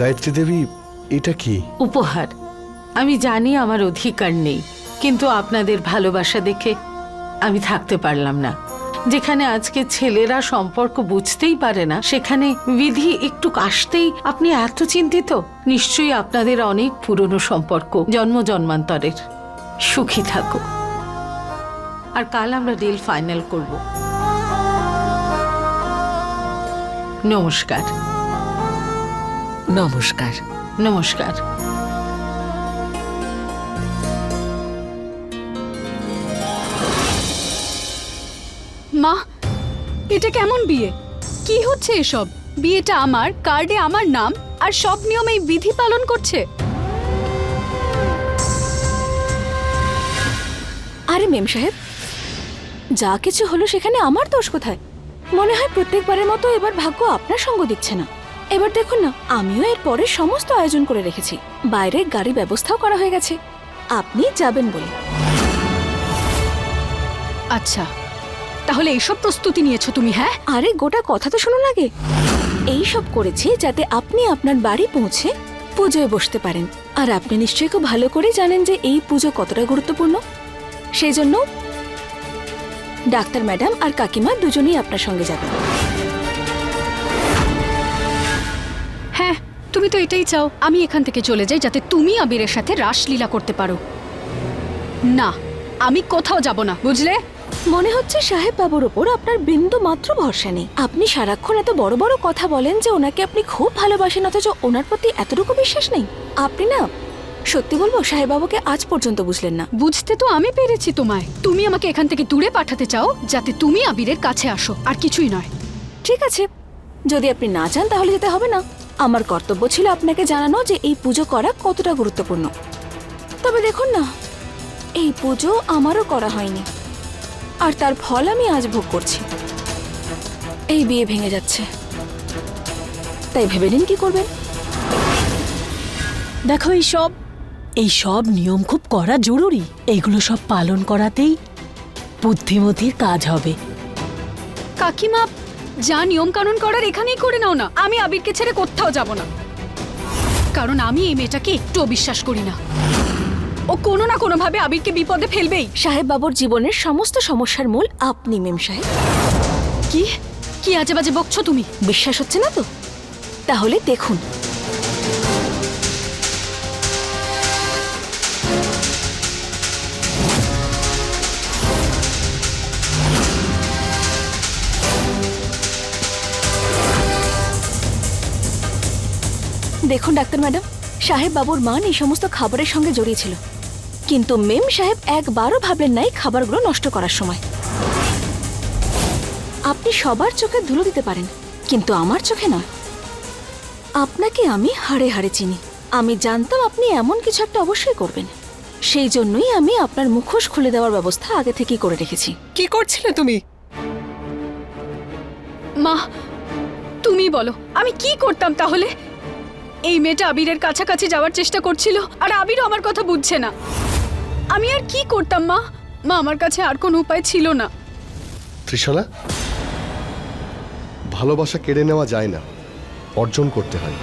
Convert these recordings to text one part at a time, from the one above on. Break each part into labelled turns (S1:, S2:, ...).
S1: গায়ত্রী দেবী, এটা কি?
S2: উপহার। আমি জানি আমার অধিকার নেই, কিন্তু আপনাদের ভালোবাসা দেখে আমি থাকতে পারলাম না। যেখানে আজকে ছেলেরা সম্পর্ক বুঝতেই পারে না, সেখানে বিধি একটু আসতেই আপনি এত চিন্তিত? নিশ্চয়ই আপনাদের অনেক পুরনো সম্পর্ক, জন্ম জন্মান্তরের। সুখী থাকো। আর কাল আমরা ডিল ফাইনাল করব। নমস্কার।
S3: নমস্কার।
S2: নমস্কার।
S4: মা এটা কেমন বিয়ে? কি হচ্ছে এসব? বিয়েটা আমার কার্ডে আমার নাম আর সব নিয়ম এই বিধি পালন করছে?
S5: আরে মেম সাহেব যা কিছু হলো সেখানে আমার দোষ কোথায়? মনে হয় প্রত্যেকবারের মতো এবার ভাগ্য আপনার সঙ্গ দিচ্ছে না। এবার দেখুন না আমিও এর পরে সমস্ত আয়োজন করে রেখেছি। বাইরে গাড়ি ব্যবস্থাও করা হয়ে গেছে। আপনি যাবেন বলে।
S4: আচ্ছা তাহলে এইসব প্রস্তুতি নিয়েছো তুমি হ্যাঁ?
S5: আরে গোটা কথা তো শুনুন আগে। এই সব করেছি যাতে আপনি আপনার বাড়ি পৌঁছে পুজোয় বসতে পারেন। আর আপনি নিশ্চয়ই খুব ভালো করে জানেন যে এই পুজো কতটা গুরুত্বপূর্ণ। সেই জন্য ডাক্তার ম্যাডাম আর কাকিমা দুজনেই আপনার সঙ্গে যাবেন।
S4: তুমি তো এটাই চাও আমি এখান থেকে চলে যাই যাতে তুমি আবিরের সাথে রাসলীলা করতে পারো। না আমি কোথাও যাব না বুঝলে?
S5: মনে হচ্ছে সাহেব বাবুর ওপর আপনার বিন্দু মাত্র ভরসা নেই। আপনি সারাক্ষণ এত বড় বড় কথা বলেন যে ওনাকে আপনি খুব ভালোবাসেন অথচ ওনার প্রতি এতটুকু বিশ্বাস নেই। আপনি না সত্যি বলব সাহেব বাবুকে আজ পর্যন্ত বুঝলেন না।
S4: বুঝতে তো আমি পেরেছি তোমায়। তুমি আমাকে এখান থেকে দূরে পাঠাতে চাও যাতে তুমি আবিরের কাছে আসো আর কিছুই নয়।
S5: ঠিক আছে যদি আপনি না চান তাহলে যেতে হবে না। আমার কর্তব্য ছিল আপনাকে জানানো যে এই পুজো করা কতটা গুরুত্বপূর্ণ। তবে দেখুন না এই পুজো আমারও করা হয়নি আর তার ফল আমি আজ ভোগ করছি। এই বিয়ে ভেঙে যাচ্ছে। তাই ভেবে নিন কি করবেন?
S3: দেখো এই সব। এই সব নিয়ম খুব করা জরুরি। এইগুলো সব পালন করাতেই বুদ্ধিমতির কাজ হবে।
S4: কাকিমা যা নিয়ম কানুন করার এখানেই করে নাও না। আমি আবিরকে ছেড়ে কোথাও যাব না। কারণ আমি এই মেয়েটাকে একটুও বিশ্বাস করি না। ও কোনো না কোনোভাবে আবিরকে বিপদে ফেলবেই।
S5: সাহেব বাবুর জীবনের সমস্ত সমস্যার মূল আপনি মেম সাহেব।
S4: কি? কি আজে বাজে বকছো তুমি?
S5: বিশ্বাস হচ্ছে না তো? তাহলে দেখুন। দেখুন ডাক্তার ম্যাডাম সাহেব বাবুর মান এই সমস্ত খাবারের সঙ্গে জড়িয়ে ছিল কিন্তু মেম সাহেব একবারও ভাবলেন নাই খাবারগুলো নষ্ট করার সময়। আপনি সবার চোখে ধুলো দিতে পারেন কিন্তু আমার চোখে নয়। আপনাকে আমি হাড়ে হাড়ে চিনি। আমি জানতাম আপনি এমন কিছু একটা অবশ্যই করবেন। সেই জন্যই আমি আপনার মুখোশ খুলে দেওয়ার ব্যবস্থা আগে থেকেই করে রেখেছি।
S3: কি করছিলে তুমি?
S4: মা তুমি বলো আমি কি করতাম তাহলে? এই মেয়েটা আবিরের কাছাকাছি যাওয়ার চেষ্টা করছিল, আর আবিরও আমার কথা বুঝছে না। আমি আর কি করতাম, মা? মা, আমার কাছে আর কোনো উপায় ছিল না।
S1: ত্রিশালা, ভালোবাসা কেড়ে নেওয়া যায় না। অর্জন করতে হয়।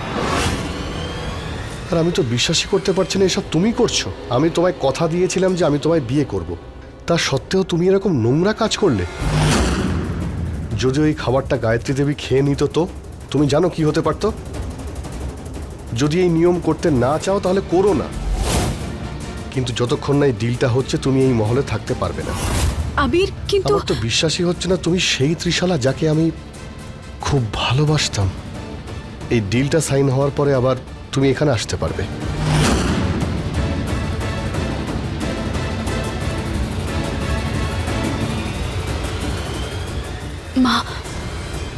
S1: আর আমি তো বিশ্বাসই করতে পারছি না, এসব তুমি করছ। আমি তোমায় কথা দিয়েছিলাম যে আমি তোমায় বিয়ে করব। তা সত্ত্বেও তুমি এরকম নোংরা কাজ করলে। যদি ওই খাবারটা গায়ত্রী দেবী খেয়ে নিত তো, তুমি জানো কি হতে পারতো? যদি এই নিয়ম করতে না চাও তাহলে করো না। কিন্তু যতক্ষণ না এই ডিলটা হচ্ছে তুমি এই মহলে থাকতে পারবে না।
S4: আবির কিন্তু
S1: আমার তো বিশ্বাসই হচ্ছে না তুমি সেই ত্রিশালা যাকে আমি খুব ভালোবাসতাম এই ডিলটা সাইন হওয়ার পরে আবার তুমি এখানে আসতে পারবে।
S4: মা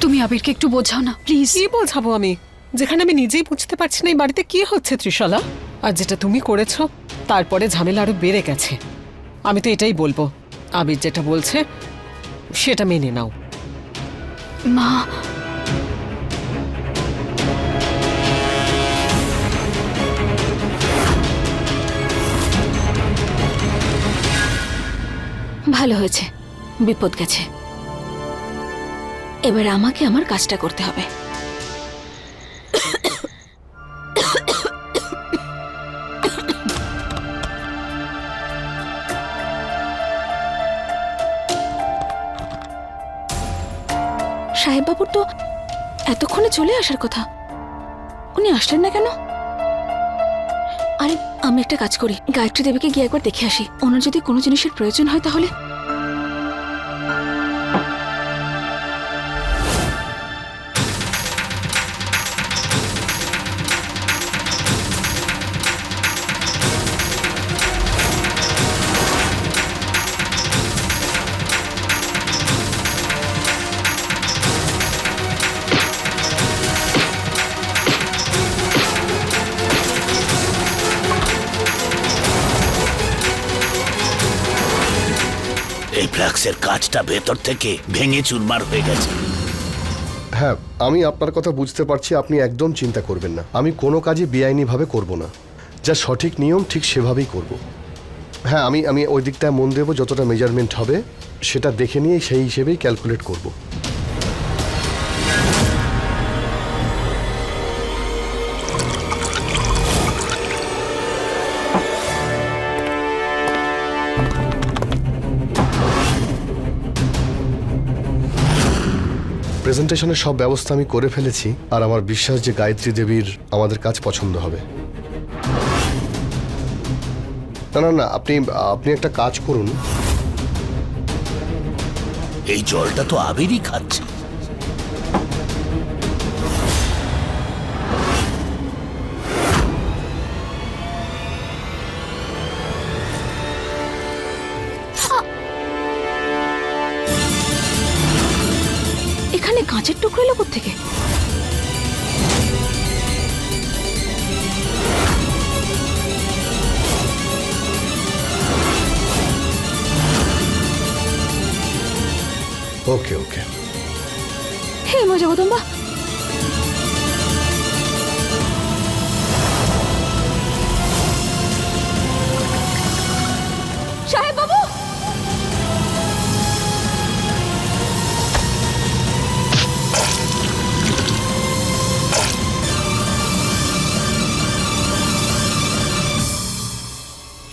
S4: তুমি আবিরকে একটু বোঝাও না প্লিজ।
S6: কি বোঝাবো আমি? যেখানে আমি নিজেই বুঝতে পারছি না এই বাড়িতে কি হচ্ছে, ত্রিশালা। আর যেটা তুমি করেছ, তারপরে ঝামেলা আরও বেড়ে গেছে। আমি তো এটাই বলব। আবির যেটা বলছে, সেটা মেনে নাও।
S4: মা।
S5: ভালো হয়েছে। বিপদ গেছে। এবার আমাকে আমার কাজটা করতে হবে। সাহেববাবুর তো এতক্ষণে চলে আসার কথা। উনি আসলেন না কেন? আরে, আমি একটা কাজ করি। গায়ত্রী দেবীকে গিয়ে একবার দেখে আসি। ওনার যদি কোনো জিনিসের প্রয়োজন হয় তাহলে?
S7: এই ফ্ল্যাক্সের কাজটা ভেতর থেকে ভেঙে চুরমার হয়ে গেছে।
S1: হ্যাঁ আমি আপনার কথা বুঝতে পারছি, আপনি একদম চিন্তা করবেন না। আমি কোনো কাজই বেআইনিভাবে করব না। যা সঠিক নিয়ম, ঠিক সেভাবেই করব। হ্যাঁ আমি আমি ওই দিকটায় মন দেবো, যতটা মেজারমেন্ট হবে, সেটা দেখে নিয়ে সেই হিসেবেই ক্যালকুলেট করব। প্রেজেন্টেশনের সব ব্যবস্থা আমি করে ফেলেছি, আর আমার বিশ্বাস যে গায়ত্রী দেবীর আমাদের কাজ পছন্দ হবে। না না না, আপনি আপনি একটা কাজ করুন।
S7: এই জলটা তো আবিরই খাচ্ছে।
S1: ওকে ওকে
S5: হে মজা গৌতম্বা সাহেব বাবু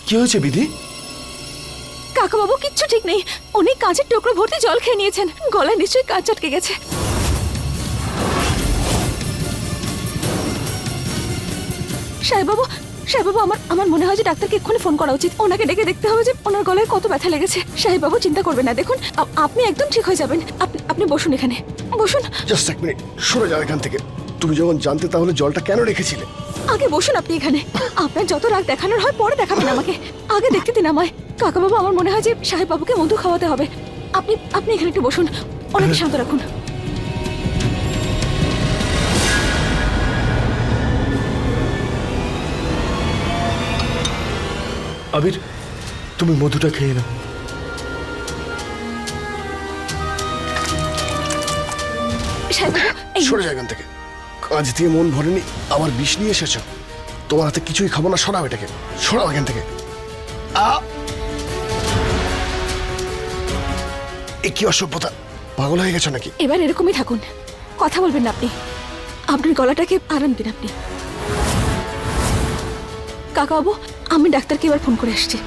S1: কি হয়েছে বিধি?
S5: কাকাবাবু কিচ্ছু ঠিক নেই। উনি কাঁচের টুকরো ভর্তি জল খেয়ে নিয়েছেন। গলায় নিশ্চয়ই কাঁচ আটকে গেছে। সাহেববাবু সাহেববাবু, আমার আমার মনে হয় যে ডাক্তারকে এক্ষুনি ফোন করা উচিত। ওনাকে ডেকে দেখতে হবে যে ওনার গলায় কত ব্যথা লেগেছে। সাহেববাবু, চিন্তা করবেন না। দেখুন আপনি একদম ঠিক হয়ে যাবেন। আপনি আপনি বসুন এখানে। বসুন।
S1: জাস্ট এক মিনিট সরে যাও এখান থেকে। তুমি যখন জানতে তাহলে জলটা কেন রেখেছিলে?
S5: আগে বসুন আপনি এখানে। আপনার যত রাগ দেখানোর হয় পরে দেখাবেন আমাকে। আগে দেখতে দিন আমায়। কাকাবাবু আমার মনে হয় যে সাহেববাবুকে মধু খাওয়াতে হবে। আপনি আপনি এখানে একটু বসুন। ওনাকে শান্ত রাখুন।
S1: আবির তুমি মধুটা খেয়ে নাও। সরে এখান থেকে। কাজ দিয়ে মন ভরেনি। আবার বিষ নিয়ে এসেছ। তোমার হাতে কিছুই খাব না, সরাও এটাকে। সরাও এখান থেকে! এ কি অসভ্যতা? পাগল হয়ে গেছো নাকি?
S5: এবার এরকমই থাকুন। কথা বলবেন না আপনি। আপনার গলাটাকে আরাম দিন আপনি। কাকাবাবু, আমি ডাক্তারকে এবার ফোন করে আসছি।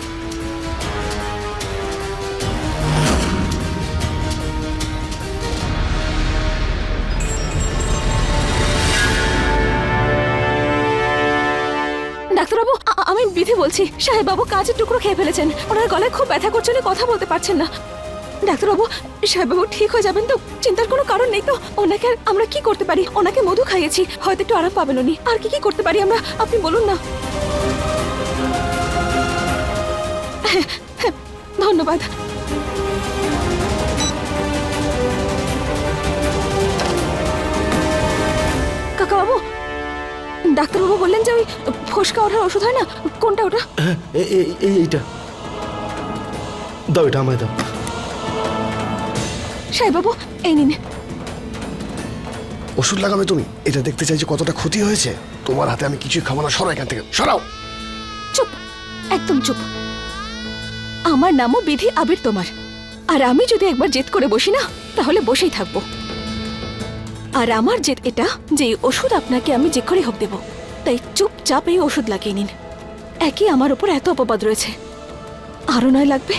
S5: বিধি বলছি সাহেব বাবু কাজের টুকরো খেয়ে ফেলেছেন। ওনার গলায় খুব ব্যথা করছে কথা বলতে পারছেন না। ডাক্তারবাবু, সাহেববাবু ঠিক হয়ে যাবেন তো? চিন্তার কোনো কারণ নেই তো? ওনাকে আমরা কি করতে পারি? ওনাকে মধু খাইয়েছি, হয়তো একটু আরাম পাবেন উনি। আর কি কি করতে পারি আমরা? আপনি বলুন না। ধন্যবাদ। কাকাবাবু ডাক্তারবাবু বললেন যে ওই ফোসকা ওঠার ওষুধ হয় না? কোনটা ওটা?
S8: এই এই এইটা। দাও এটা আমায় দাও।
S5: সাহেববাবু এই নিন।
S1: ওষুধ লাগাবে তুমি। এটা দেখতে চাই যে কতটা ক্ষতি হয়েছে। তোমার হাতে আমি কিছুই খাব না। সরাও এখান থেকে। সরাও।
S5: চুপ। একদম চুপ। আমার নামও বিধি আবির তোমার। আর আমি যদি একবার জেদ করে বসি না তাহলে বসেই থাকব। আর আমার জেদ এটা যে ওষুধ আপনাকে আমি যে করে হোক দেব। তাই চুপচাপ এই ওষুধ লাগিয়ে নিন। একই আমার ওপর এত অপবাদ রয়েছে। আরও নয় লাগবে?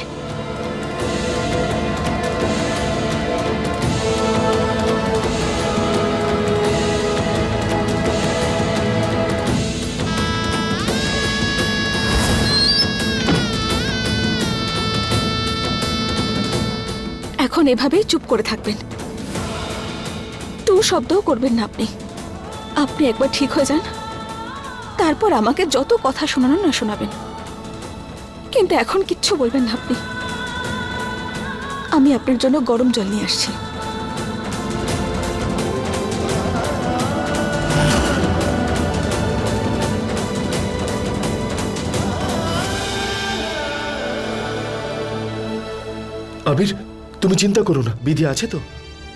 S5: এখন এভাবেই চুপ করে থাকবেন। শব্দও করবেন না আপনি। আপনি একবার ঠিক হয়ে যান। তারপর আমাকে যত কথা শোনানো না শোনাবেন। কিন্তু এখন কিচ্ছু বলবেন না আপনি। আমি আপনার জন্য গরম জল নিয়ে আসছি।
S8: আবির, তুমি চিন্তা করো না। বিধি আছে তো?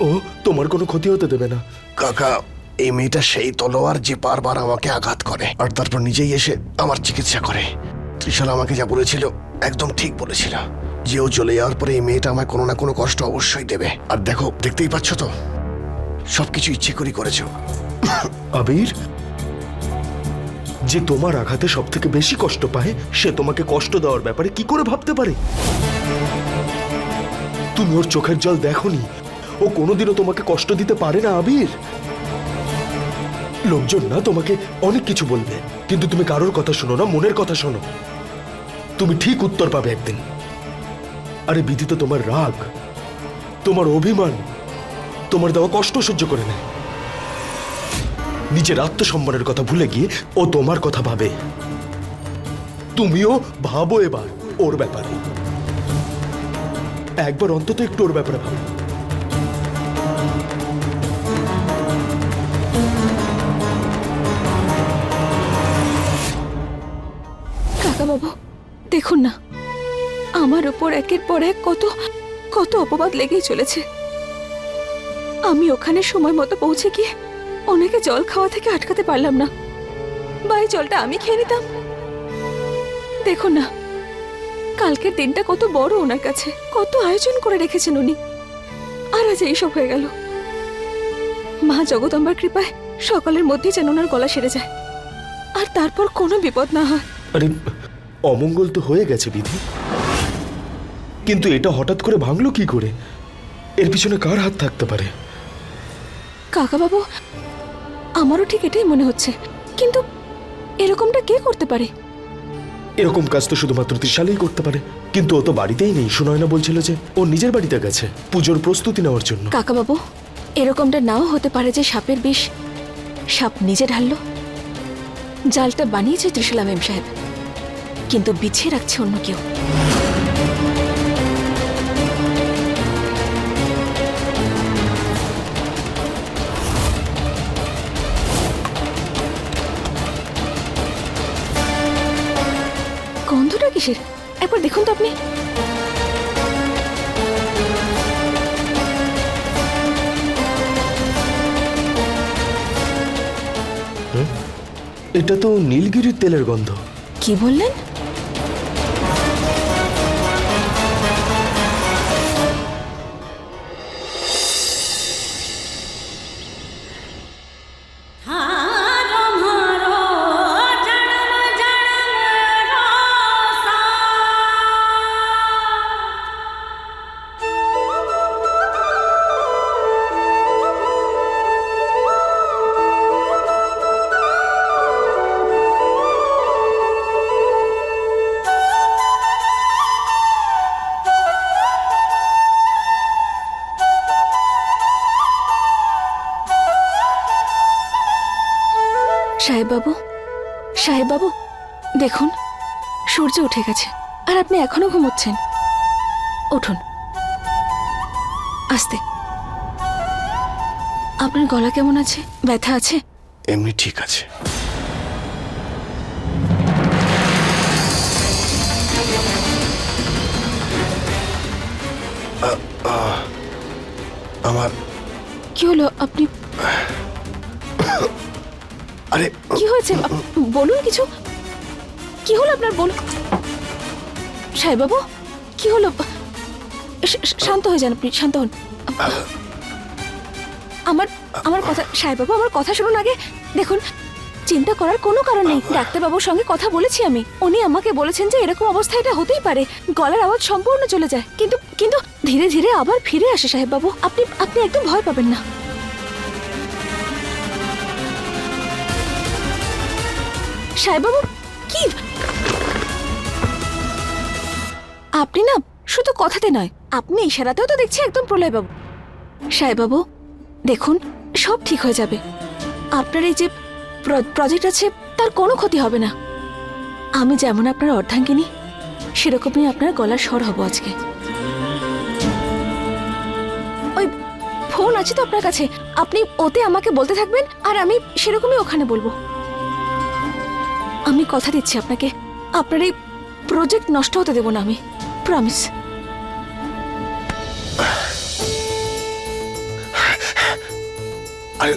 S8: ও তোমার কোনো ক্ষতি হতে দেবে না।
S1: কাকা এই মেয়েটা সেই তলোয়ার যে বারবার আমাকে আঘাত করে আর তারপর নিজেই এসে আমার চিকিৎসা করে। ত্রিশাল আমাকে যা বলেছিল একদম ঠিক বলেছিল। যে ও চলে যাওয়ার পরে এই মেয়েটা আমায় কোনো না কোনো কষ্ট অবশ্যই দেবে। আর দেখো দেখতেই পাচ্ছ তো? সবকিছু ইচ্ছে করে করেছ।
S8: আবির যে তোমার আঘাতে সব থেকে বেশি কষ্ট পায় সে তোমাকে কষ্ট দেওয়ার ব্যাপারে কি করে ভাবতে পারে? তুমি ওর চোখের জল দেখনি ও কোনোদিনও তোমাকে কষ্ট দিতে পারে না, আবির। লোকজন না তোমাকে অনেক কিছু বলবে, কিন্তু তুমি কারোর কথা শোনো না, মনের কথা শোনো। তুমি ঠিক উত্তর পাবে একদিন। আরে বিধি তো তোমার রাগ, তোমার অভিমান, তোমার দেওয়া কষ্ট সহ্য করে নেয়। নিজের আত্মসম্মানের কথা ভুলে গিয়ে ও তোমার কথা ভাবে। তুমিও ভাবো এবার, ওর ব্যাপারে। একবার অন্তত একটু ওর ব্যাপারে ভাবো।
S5: কাকাবাবু দেখুন না, আমার উপর একের পর এক কত কত অপবাদ লেগেই চলেছে। আমি ওখানে সময় মতো পৌঁছে গিয়ে অনেকে জল খাওয়া থেকে আটকাতে পারলাম না। বা এই জলটা আমি খেয়ে নিতাম। দেখুন না, কালকের দিনটা কত বড় ওনার কাছে, কত আয়োজন করে রেখেছেন উনি। আর আজ এইসব হয়ে গেল। মা জগদম্বার কৃপায় সকালের মধ্যেই যেন ওনার গলা সেরে যায়। আর তারপর কোনো বিপদ না হয়।
S8: অমঙ্গল তো হয়ে গেছে বিধি। কিন্তু এটা হঠাৎ করে ভাঙলো কি করে? এর পিছনে কার হাত থাকতে পারে?
S5: কাকাবাবু আমারও ঠিক এটাই মনে হচ্ছে। কিন্তু এরকমটা কে করতে পারে?
S8: এরকম কাজ তো শুধুমাত্র ত্রিশালেই করতে পারে। কিন্তু ও তো বাড়িতেই নেই সুনয়না বলছিল যে ও নিজের বাড়িতে গেছে পুজোর প্রস্তুতি নেওয়ার জন্য।
S5: কাকাবাবু এরকমটা নাও হতে পারে যে সাপের বিষ সাপ নিজে ঢাললো। জালটা বানিয়েছে ত্রিশালা মেম সাহেব। কিন্তু বিছিয়ে রাখছে অন্য কেউ। গন্ধটা কিসের? একবার দেখুন তো আপনি।
S8: এটা তো নীলগিরির তেলের গন্ধ।
S5: কি বললেন? সাহেব বাবু দেখুন সূর্য উঠে গেছে আর আপনি এখনও ঘুমোচ্ছেন। উঠুন। আস্তে। আপনার গলা কেমন আছে? ব্যথা আছে?
S1: এমনি ঠিক আছে। আমার
S5: কি হলো? আপনি
S1: আরে,
S5: কি হয়েছে? বলুন কিছু। কি হলো আপনার বলুন সাহেব বাবু কি হলো? শান্ত হয়ে যান আপনি, শান্ত হন। আমার আমার কথা সাহেব বাবু আমার কথা শুনুন আগে। দেখুন, চিন্তা করার কোনো কারণ নেই। ডাক্তারবাবুর সঙ্গে কথা বলেছি আমি। উনি আমাকে বলেছেন যে এরকম অবস্থা এটা হতেই পারে। গলার আওয়াজ সম্পূর্ণ চলে যায়। কিন্তু কিন্তু ধীরে ধীরে আবার ফিরে আসে সাহেব বাবু আপনি আপনি একদম ভয় পাবেন না। সাহেববাবু কি? আপনি না শুধু কথাতে নয়, আপনি ইশারাতেও তো দেখছি একদম প্রলয়বাবু। সাহেবাবু দেখুন, সব ঠিক হয়ে যাবে। আপনার এই যে প্র- প্রজেক্ট আছে, তার কোনো ক্ষতি হবে না। আমি যেমন আপনার অর্ধাঙ্গিনী, সেরকমই আপনার গলার স্বর হব আজকে। ওই ফোন আছে তো আপনার কাছে, আপনি ওতে আমাকে বলতে থাকবেন, আর আমি সেরকমই ওখানে বলব। আমি কথা দিচ্ছি আপনাকে। আপনার এই প্রজেক্ট নষ্ট হতে দেব না আমি প্রমিস
S8: আরে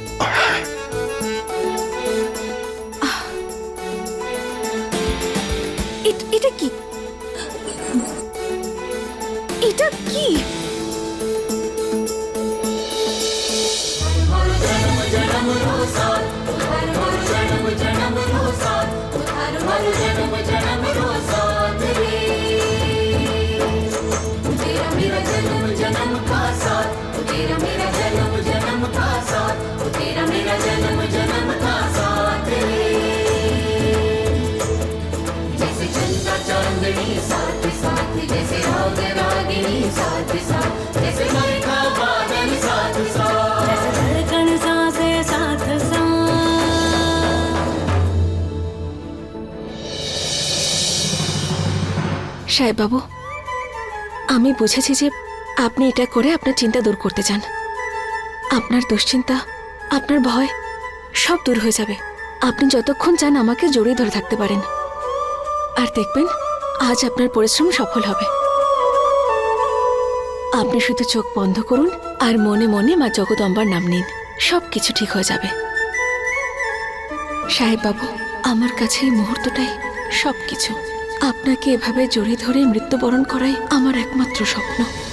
S5: সাহেব বাবু আমি বুঝেছি যে আপনি এটা করে আপনার চিন্তা দূর করতে চান। আপনার দুশ্চিন্তা, আপনার ভয় সব দূর হয়ে যাবে। আপনি যতক্ষণ চান আমাকে জড়িয়ে ধরে থাকতে পারেন। আর দেখবেন, আজ আপনার পরিশ্রম সফল হবে। আপনি শুধু চোখ বন্ধ করুন আর মনে মনে মা জগদম্বার নাম নিন। সব কিছু ঠিক হয়ে যাবে। সাহেব বাবু আমার কাছে এই মুহূর্তটাই সব কিছু আপনাকে এভাবে জড়িয়ে ধরে মৃত্যুবরণ করাই আমার একমাত্র স্বপ্ন।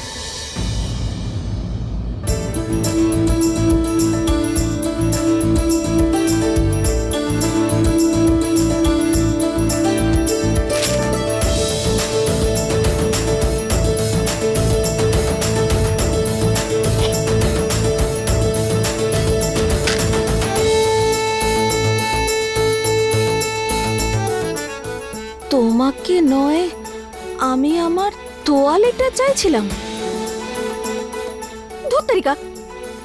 S5: তোয়ালেটা চাইছিলাম। ধুত্তারিকা তারিকা,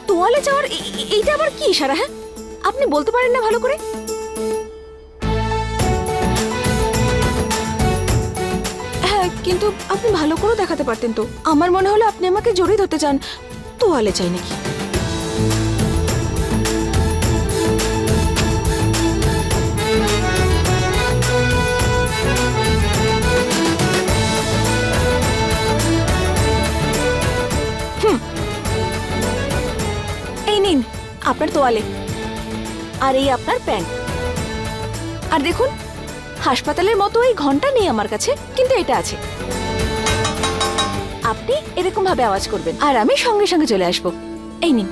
S5: তোয়ালে যাওয়ার এইটা আবার কি ইশারা হ্যাঁ? আপনি বলতে পারেন না ভালো করে। হ্যাঁ কিন্তু আপনি ভালো করে দেখাতে পারতেন তো। আমার মনে হলো আপনি আমাকে জড়িয়ে ধরতে চান। তোয়ালে চাই নাকি। আপনার তোয়ালে। আর এই আপনার প্যান্ট। আর দেখুন, হাসপাতালের মতো এই ঘণ্টা নেই আমার কাছে, কিন্তু এটা আছে। আপনি এরকম ভাবে আওয়াজ করবেন। আর আমি সঙ্গে সঙ্গে চলে আসব। এই নিন।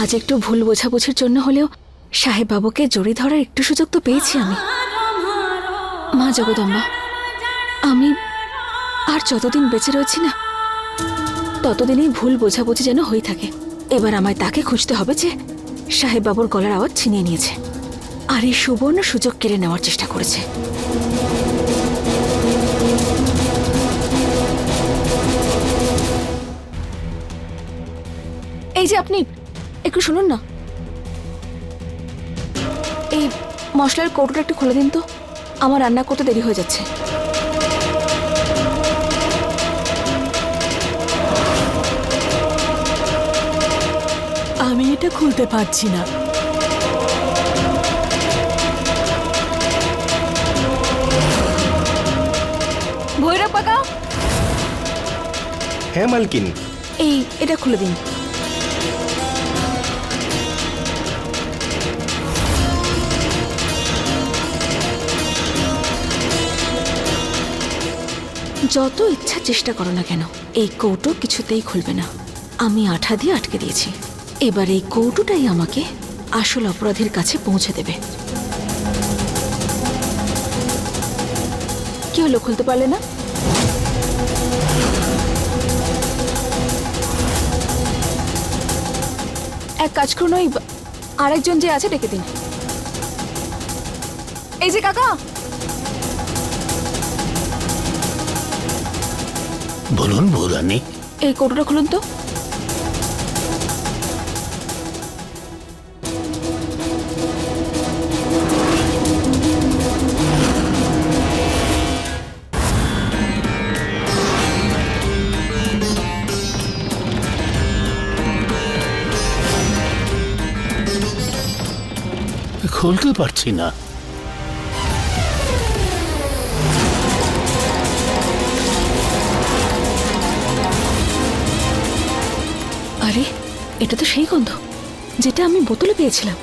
S5: আজ একটু ভুল বোঝাবুঝির জন্য হলেও সাহেব বাবুকে জড়িয়ে ধরার একটু সুযোগ তো পেয়েছি আমি। মা জগদম্বা, আমি আর যতদিন বেঁচে রয়েছি না, ততদিনই ভুল বোঝাবুঝি যেন হয়ে থাকে। এবার আমায় তাকে খুঁজতে হবে যে সাহেব বাবুর গলার আওয়াজ ছিনিয়ে নিয়েছে আর এই সুবর্ণ সুযোগ কেড়ে নেওয়ার চেষ্টা করেছে। এই যে আপনি, একটু শুনুন না। মশলার কৌটোটা একটু খুলে দিন তো। আমার রান্না করতে দেরি হয়ে যাচ্ছে।
S3: আমি এটা খুলতে পারছি না।
S5: ভৈরব কাকা?
S8: হ্যাঁ মালকিন।
S5: এই এটা খুলে দিন। যত ইচ্ছা চেষ্টা করো না কেন, এই কৌটো কিছুতেই খুলবে না। আমি আঠা দিয়ে আটকে দিয়েছি। এবার এই কৌটোটাই আমাকে আসল অপরাধীর কাছে পৌঁছে দেবে। কি হলো, খুলতে পারলে না? এক কাজ করুন, ওই আরেকজন যে আছে, ডেকে দিন। এই যে কাকা
S7: বলুন বৌরানী।
S5: এই কৌটোটা খুলুন তো।
S7: খুলতে পারছি না।
S5: এটা তো সেই গন্ধ যেটা আমি বোতলে পেয়েছিলাম।